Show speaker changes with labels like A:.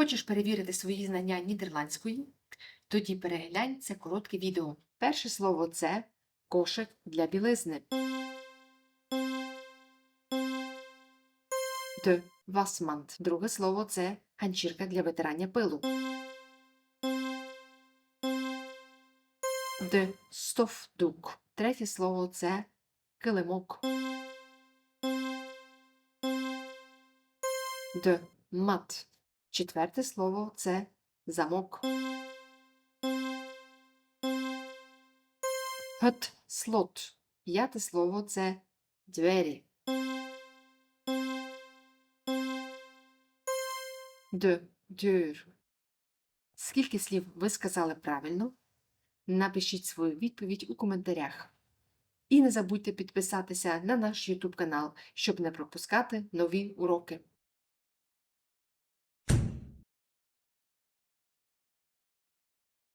A: Хочеш перевірити свої знання нідерландської? Тоді переглянь це коротке відео. Перше слово це кошик для білизни. De wasmand. Друге слово це ганчірка для витирання пилу. De stofdoek. Третє слово це килимок. De mat. Четверте слово це замок. Het slot. П'яте слово це двері. De deur. Скільки слів ви сказали правильно? Напишіть свою відповідь у коментарях. І не забудьте підписатися на наш YouTube канал, щоб не пропускати нові уроки.